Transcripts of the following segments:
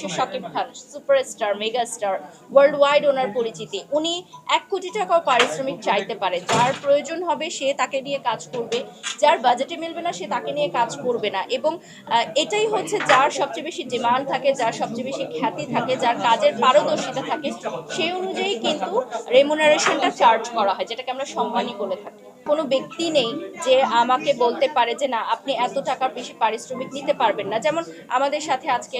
Shakib Khan superstar, megastar ওনার পরিচিতি। উনি এক কোটি টাকাও পারিশ্রমিক চাইতে পারে। যার প্রয়োজন হবে সে তাকে নিয়ে কাজ করবে। যার বাজেটে মিলবে না, সে তাকে নিয়ে কাজ করবে না। এবং এটাই হচ্ছে যার সবচেয়ে বেশি ডিমান্ড থাকে, যার সবচেয়ে বেশি খ্যাতি থাকে, যার কাজের পারদর্শিতা থাকে সেই অনুযায়ী কিন্তু রেমুনারেশনটা চার্জ করা হয়, যেটাকে আমরা সম্মানই বলে থাকি। কোনো ব্যক্তি নেই যে আমাকে বলতে পারে যে, না, আপনি এত টাকার বেশি পারিশ্রমিক নিতে পারবেন না। যেমন আমাদের সাথে আজকে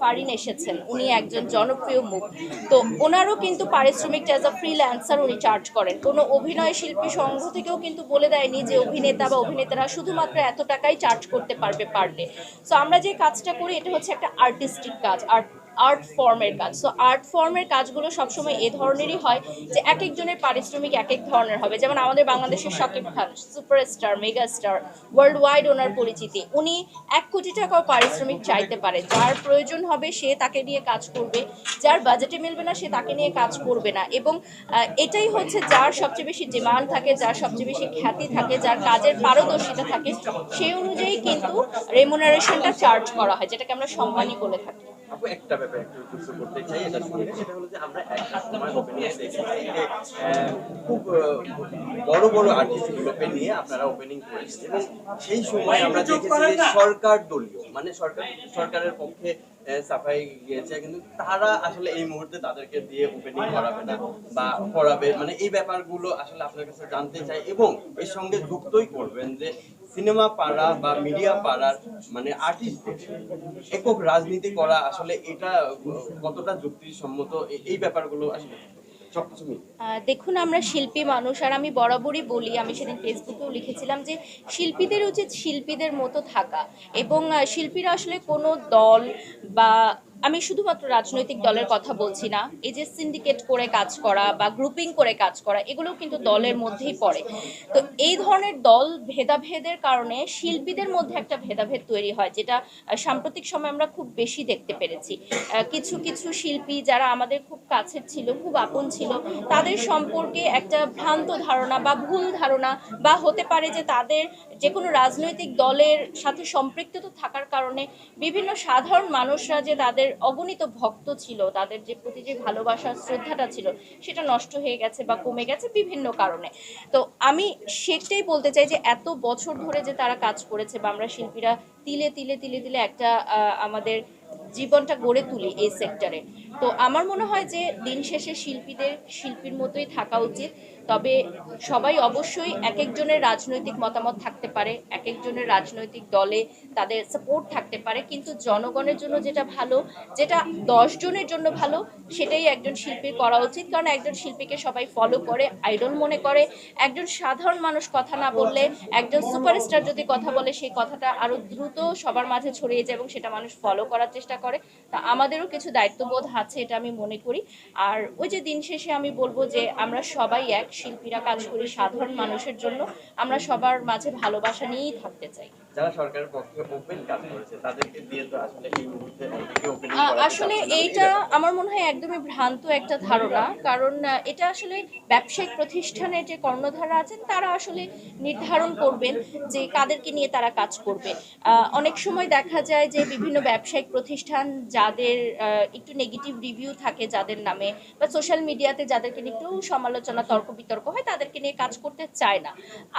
ফারিন এসেছেন। উনি একজন জনপ্রিয় মুখ। তো ওনারও কিন্তু পারিশ্রমিক অ্যাজ আ ফ্রিল্যান্সার উনি চার্জ করেন। কোনো অভিনয় শিল্পী সংঘ থেকেও কিন্তু বলে দেয়নি যে অভিনেতা বা অভিনেতারা শুধুমাত্র এত টাকাই চার্জ করতে পারবে পার ডে সো আমরা যে কাজটা করি, এটা হচ্ছে একটা আর্টিস্টিক কাজ। আর্ট আর্ট ফর্মের কাজ। সো আর্ট ফর্মের কাজগুলো সবসময় এ ধরনেরই হয় যে এক একজনের পারিশ্রমিক এক এক ধরনের হবে। যেমন আমাদের বাংলাদেশের Shakib Khan superstar megastar world wide ওনার পরিচিতি, উনি এক কোটি টাকাও পারিশ্রমিক চাইতে পারে। যার প্রয়োজন হবে সে তাকে নিয়ে কাজ করবে। যার বাজেটে মিলবে না, সে তাকে নিয়ে কাজ করবে না। এবং এটাই হচ্ছে যার সবচেয়ে বেশি ডিমান্ড থাকে, যার সবচেয়ে বেশি খ্যাতি থাকে, যার কাজের পারদর্শিতা থাকে সেই অনুযায়ী কিন্তু রেমুনারেশনটা চার্জ করা হয়, যেটাকে আমরা সম্মানই বলে থাকি। আপু একটা ব্যাপার একটু যুক্ত করতে চাই এটা শুনে সেটা হলো যে আমরা একটা সময় ওপেনিং দেখেছি যে খুব বড় বড় আর্টিস্টগুলোকে নিয়ে আপনারা ওপেনিং করেছেন। এবং সেই সময় আমরা দেখেছি যে সরকার দলীয় মানে সরকার সরকারের পক্ষে সাফাই গিয়েছে, কিন্তু তারা আসলে এই মুহূর্তে তাদেরকে দিয়ে ওপেনিং করাবে না বা করাবে। মানে এই ব্যাপারগুলো আসলে আপনার কাছে জানতে চাই এবং এর সঙ্গে যুক্তই করবেন যে সিনেমা পাড়া বা মিডিয়া পাড়ার মানে আর্টিস্টদের একক রাজনীতি করা আসলে এটা কতটা যুক্তিসম্মত এই ব্যাপারগুলো আসলে দেখুন, আমরা শিল্পী মানুষ, আর আমি বরাবরই বলি, আমি সেদিন ফেসবুকেও লিখেছিলাম যে শিল্পীদের উচিত শিল্পীদের মতো থাকা। এবং শিল্পীরা আসলে কোনো দল বা আমি শুধুমাত্র রাজনৈতিক দলের কথা বলছি না, এই যে সিন্ডিকেট করে কাজ করা বা গ্রুপিং করে কাজ করা এগুলো কিন্তু দলের মধ্যেই পড়ে। তো এই ধরনের দল ভেদাভেদের কারণে শিল্পীদের মধ্যে একটা ভেদাভেদ তৈরি হয়, যেটা সাম্প্রতিক সময় আমরা খুব বেশি দেখতে পেরেছি। কিছু কিছু শিল্পী যারা আমাদের খুব কাছের ছিল, খুব আপন ছিল, তাদের সম্পর্কে একটা ভ্রান্ত ধারণা বা ভুল ধারণা বা হতে পারে যে তাদের যে কোনো রাজনৈতিক দলের সাথে সম্পৃক্ত থাকার কারণে বিভিন্ন সাধারণ মানুষরা যে তাদের অগণিত ভক্ত ছিল, তাদের যে প্রতি যে ভালোবাসা, শ্রদ্ধাটা ছিল, সেটা নষ্ট হয়ে গেছে বা কমে গেছে বিভিন্ন কারণে। তো আমি সেটাই বলতে চাই যে এত বছর ধরে যে তারা কাজ করেছে বা আমরা শিল্পীরা তিলে তিলে তিলে তিলে একটা আমাদের জীবনটা গড়ে তুলি এই সেক্টরে তো আমার মনে হয় যে দিন শেষে শিল্পীদের, শিল্পীর মতোই থাকা উচিত। তবে সবাই অবশ্যই এক একজনের রাজনৈতিক মতামত থাকতে পারে, এক একজনের রাজনৈতিক দলে তাদের সাপোর্ট থাকতে পারে। কিন্তু জনগণের জন্য যেটা ভালো, যেটা দশ জনের জন্য ভালো, সেটাই একজন শিল্পীর করা উচিত। কারণ একজন শিল্পীকে সবাই ফলো করে আইডল মনে করে। একজন সাধারণ মানুষ কথা না বললে, একজন সুপারস্টার যদি কথা বলে, সেই কথাটা আরও দ্রুত সবার মাঝে ছড়িয়ে যায় এবং সেটা মানুষ ফলো করার চেষ্টা করে। তা আমাদেরও কিছু দায়িত্ববোধ আছে, এটা আমি মনে করি। আর ওই যে দিন শেষে আমি বলব যে, আমরা সবাই এক, শিল্পীরা কাজ করি সাধারণ মানুষের জন্য। আমরা সবার মাঝে ভালোবাসা নিয়েই থাকতে চাই। যারা সরকারের পক্ষে ওপেন কাজ করেছে তাদেরকে দিয়ে তো আসলে এই মুহূর্তে আসলে এইটা আমার মনে হয় একদমই ভ্রান্ত একটা ধারণা। কারণ এটা আসলে ব্যবসায়িক প্রতিষ্ঠানের যে কর্ণধারা আছেন তারা আসলে নির্ধারণ করবেন যে কাদেরকে নিয়ে তারা কাজ করবে। অনেক সময় দেখা যায় যে বিভিন্ন ব্যবসায়িক প্রতিষ্ঠান যাদের আহ, একটু নেগেটিভ রিভিউ থাকে যাদের নামে বা সোশ্যাল মিডিয়াতে যাদেরকে নিয়ে একটু সমালোচনা তর্ক বিতর্ক হয় তাদেরকে নিয়ে কাজ করতে চায় না।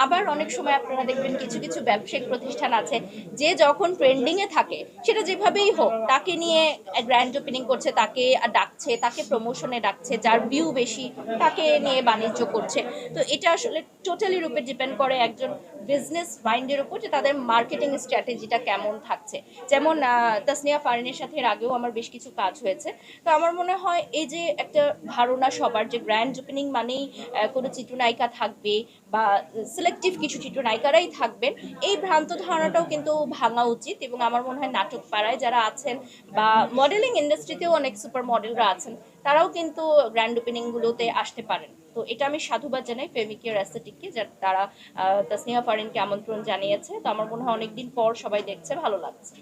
আবার অনেক সময় আপনারা দেখবেন কিছু কিছু ব্যবসায়িক প্রতিষ্ঠান আছে। যে যখন ট্রেন্ডিং এ থাকে, সেটা যেভাবেই হোক, তাকে নিয়ে গ্র্যান্ড ওপেনিং করছে, তাকে ডাকছে, তাকে প্রমোশনে ডাকছে, যার ভিউ বেশি, তাকে নিয়ে বাণিজ্য করছে। তো এটা আসলে টোটালি রূপে ডিপেন্ড করে একজন বিজনেস মাইন্ডের উপর যে তাদের মার্কেটিং স্ট্র্যাটেজিটা কেমন থাকছে। যেমন তাসনিয়া ফারিনের সাথে এর আগেও আমার বেশ কিছু কাজ হয়েছে। তো আমার মনে হয় এই যে একটা ধারণা সবার যে গ্র্যান্ড ওপেনিং মানেই কোনো চিত্রনায়িকা থাকবে বা সিলেক্টিভ কিছু চিত্রনায়িকারাই থাকবেন, এই ভ্রান্ত ধারণাটাও কিন্তু ভাঙা উচিত এবং আমার মনে হয় নাটক পাড়ায় যারা আছেন বা মডেলিং ইন্ডাস্ট্রিতেও অনেক সুপার মডেলরা আছেন, তারাও কিন্তু গ্র্যান্ড ওপেনিংগুলোতে আসতে পারেন। তো এটা আমি সাধুবাদ জানাই ফেমিকিয়ার অ্যাস্থেটিককে যার তারা তাসনিয়া ফারিনকে আমন্ত্রণ জানিয়েছে। তো আমার মনে হয় অনেকদিন পর সবাই দেখছে, ভালো লাগছে।